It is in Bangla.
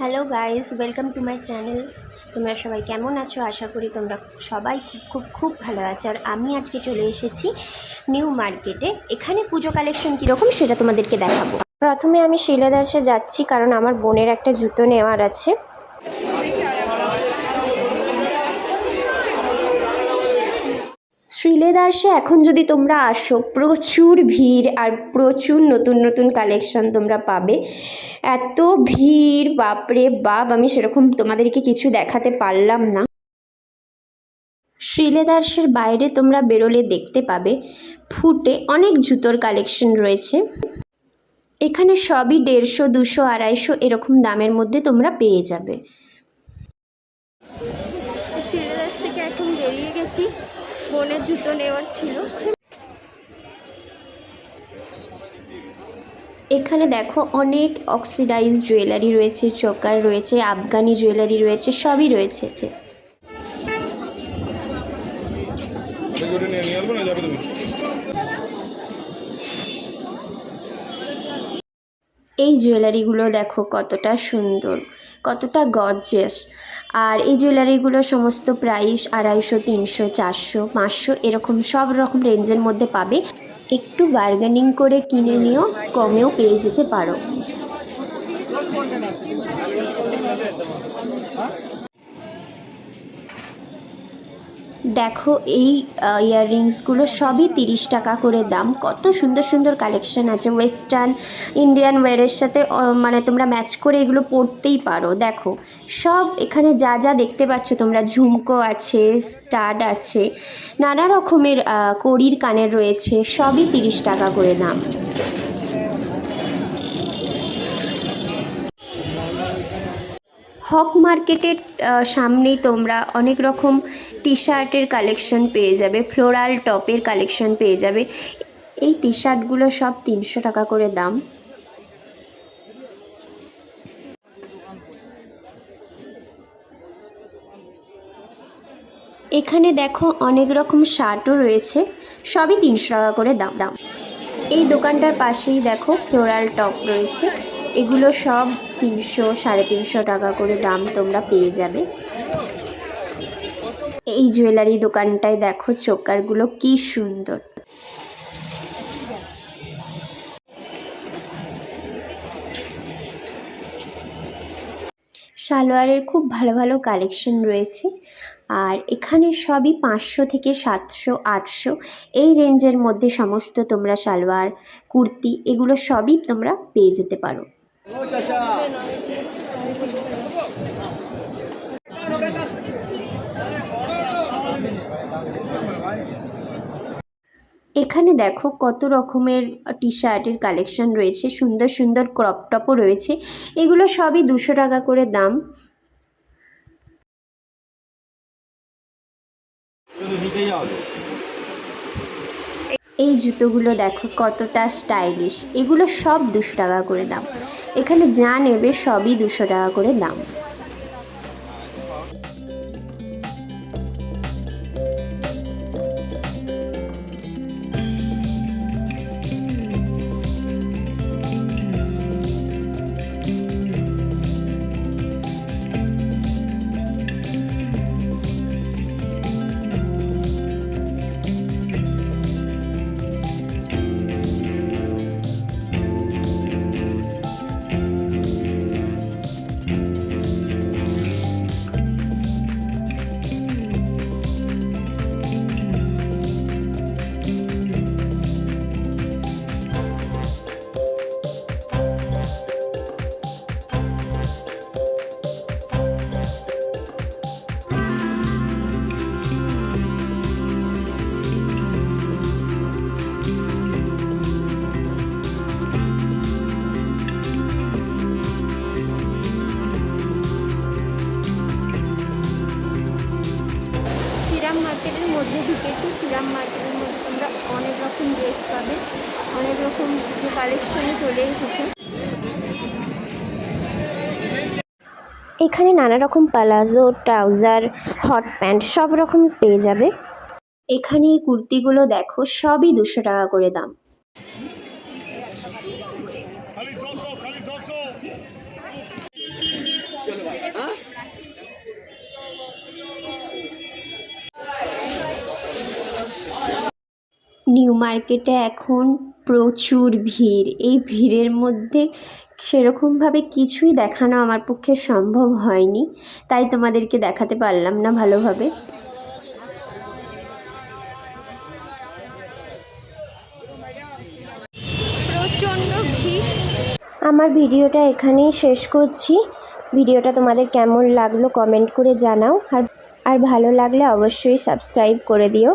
hello guys welcome to my channel তোমরা সবাই কেমন আছো? আশা করি তোমরা সবাই খুব খুব খুব ভালো আছো। আর আমি আজকে চলে এসেছি নিউ মার্কেটে। এখানে পুজো কালেকশন কীরকম সেটা তোমাদেরকে দেখাবো। প্রথমে আমি শিলাদাসে যাচ্ছি, কারণ আমার বোনের একটা জুতো নেওয়ার আছে। শ্রীলেদার্সে এখন যদি তোমরা আসো, প্রচুর ভিড় আর প্রচুর নতুন নতুন কালেকশন তোমরা পাবে। এত ভিড়, বাপরে বাপ, আমি সেরকম তোমাদেরকে কিছু দেখাতে পারলাম না। শ্রীলেদার্সের বাইরে তোমরা বেরোলে দেখতে পাবে, ফুটে অনেক জুতোর কালেকশন রয়েছে। এখানে সবই দেড়শো, দুশো, আড়াইশো এরকম দামের মধ্যে তোমরা পেয়ে যাবে। বোনের জুতো নেওয়ার ছিল। এখানে দেখো অনেক অক্সিডাইজ জুয়েলারি রয়েছে, চোকার রয়েছে, আফগানি জুয়েলারি রয়েছে, সবই রয়েছে এই জুয়েলারিগুলো দেখো কতটা সুন্দর। কতটা গর্জেস আর এই জুয়েলারিগুলো সমস্ত প্রাইস আড়াইশো, তিনশো, চারশো, পাঁচশো, এরকম সব রকম রেঞ্জের মধ্যে পাবে। একটু বার্গেনিং করে কিনে নিয়েও কমেও পেয়ে যেতে পারো। দেখো এই ইয়াররিংসগুলো সবই তিরিশ টাকা করে দাম। কত সুন্দর সুন্দর কালেকশন আছে। ওয়েস্টার্ন ইন্ডিয়ান ওয়ারের সাথে মানে তোমরা ম্যাচ করে এগুলো পরতেই পারো। দেখো, সব এখানে যা যা দেখতে পাচ্ছ তোমরা, ঝুমকো আছে স্টাড আছে, নানা রকমের কড়ির কানের রয়েছে, সবই তিরিশ টাকা করে দাম। হক মার্কেটের সামনেই তোমরা অনেক রকম টি শার্টের কালেকশন পেয়ে যাবে, ফ্লোরাল টপের কালেকশন পেয়ে যাবে। এই টি শার্টগুলো সব তিনশো টাকা করে দাম। এখানে দেখো অনেক রকম শার্টও রয়েছে, সবই তিনশো টাকা করে দাম দাম। এই দোকানটার পাশেই দেখো ফ্লোরাল টপ রয়েছে। এগুলো সব তিনশো, সাড়ে তিনশো টাকা করে দাম তোমরা পেয়ে যাবে। এই জুয়েলারি দোকানটায় দেখো চোকারগুলো কি সুন্দর। সালোয়ারের খুব ভালো ভালো কালেকশন রয়েছে। আর এখানে সবই পাঁচশো থেকে সাতশো, আটশো এই রেঞ্জের মধ্যে সমস্ত তোমরা সালোয়ার, কুর্তি এগুলো সবই তোমরা পেয়ে যেতে পারো। এখানে দেখো কত রকমের টি শার্টের কালেকশন রয়েছে। সুন্দর সুন্দর ক্রপ টপও রয়েছে। এগুলো সবই দুশো টাকা করে দাম। এই জুতোগুলো দেখো কতটা স্টাইলিশ এগুলো সব দুশো টাকা করে দাম। এখানে যা নেবে সবই দুশো টাকা করে দাম। মার্কেটের মধ্যে ঢুকেছি শ্রীরাম মার্কেটের মধ্যে তোমরা অনেক রকম ড্রেস কালেকশনে চলে এসেছে। এখানে নানা রকম পালাজো ট্রাউজার হট প্যান্ট সব রকম পেয়ে যাবে। এখানে এই কুর্তিগুলো দেখো সবই দুশো টাকা করে দাম। নিউ মার্কেটে এখন প্রচুর ভিড়। এই ভিড়ের মধ্যে সেরকমভাবে কিছুই দেখানো আমার পক্ষে সম্ভব হয়নি। তাই তোমাদেরকে দেখাতে পারলাম না ভালোভাবে। আমার ভিডিওটা এখানেই শেষ করছি। ভিডিওটা তোমাদের কেমন লাগল কমেন্ট করে জানাও। আর আর ভালো লাগলে অবশ্যই সাবস্ক্রাইব করে দিও।